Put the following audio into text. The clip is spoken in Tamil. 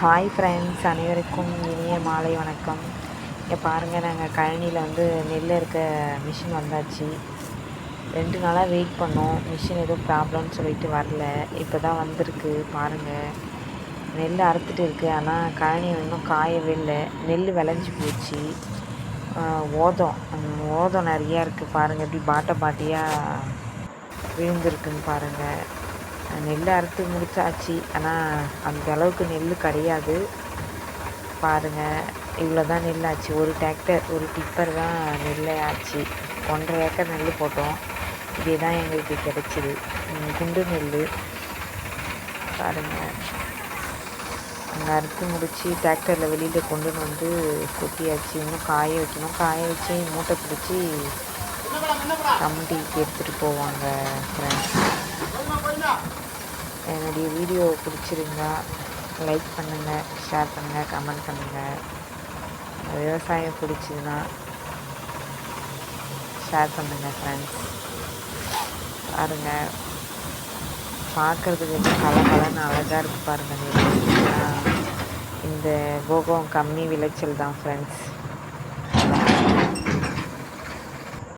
ஹாய் ஃப்ரெண்ட்ஸ் அனைவருக்கும் இனிய மாலை வணக்கம். இங்கே பாருங்கள் நாங்கள் கழனியில் வந்து நெல் இருக்க மிஷின் வந்தாச்சு. ரெண்டு நாளாக வெயிட் பண்ணோம். மிஷின் எதுவும் ப்ராப்ளம்னு சொல்லிட்டு வரல. இப்போ தான் வந்திருக்கு பாருங்கள் நெல் அறுத்துட்டு இருக்குது ஆனால் கழனி இன்னும் காயவே இல்லை. நெல் விளைஞ்சி போச்சு. ஓதம். ஓதம் நிறையா இருக்குது பாருங்கள் எப்படி பாட்டை பாட்டியாக விழுந்திருக்குன்னு பாருங்கள் நெல் அறுத்து முடிச்சாச்சு. ஆனால் அந்த அளவுக்கு நெல் கிடையாது. பாருங்கள் இவ்வளோ தான் நெல் ஆச்சு ஒரு டிராக்டர் ஒரு டிப்பர் தான் நெல்லே ஆச்சு. ஒன்றரை ஏக்கர் நெல் போட்டோம். இதே தான் எங்களுக்கு கிடைச்சிது. குண்டு நெல் பாருங்கள் அங்கே அறுத்து முடித்து டிராக்டரில் வெளியில் கொண்டு வந்து கொட்டியாச்சு. இன்னும் காய வைக்கணும். காய வச்சு மூட்டை பிடிச்சி கமிட்டிக்கு எடுத்துகிட்டு போவாங்க ஃப்ரெண்ட்ஸ் என்னுடைய வீடியோ பிடிச்சிருந்தா லைக் பண்ணுங்கள் ஷேர் பண்ணுங்கள் கமெண்ட் பண்ணுங்கள் விவசாயம் பிடிச்சதுன்னா ஷேர் பண்ணுங்கள் ஃப்ரெண்ட்ஸ் பாருங்கள் பார்க்குறதுக்கு எப்படி கலகலன்னு அழகாக இருக்குது பாருங்கள் இந்த போகம் கம்மி விளைச்சல் தான் ஃப்ரெண்ட்ஸ்